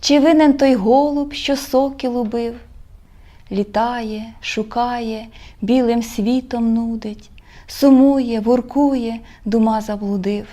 Чи винен той голуб, що сокіл убив? Літає, шукає, білим світом нудить, сумує, воркує, дума заблудив.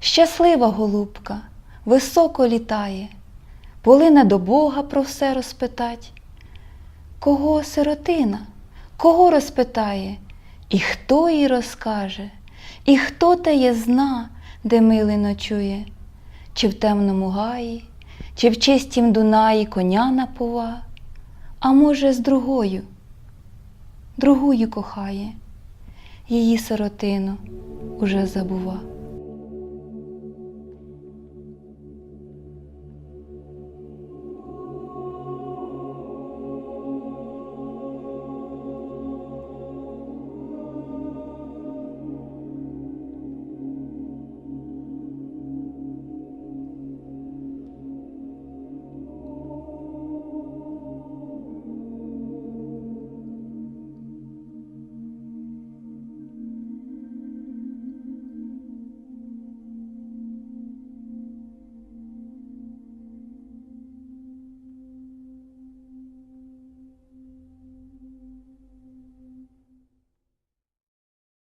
Щаслива голубка, високо літає, полине до Бога про все розпитать. Кого сиротина, кого розпитає, і хто їй розкаже, і хто теє зна, де милий ночує, чи в темному гаї, чи в чистім Дунаї коня напова, а може, з другою, другою кохає, її сиротину уже забува.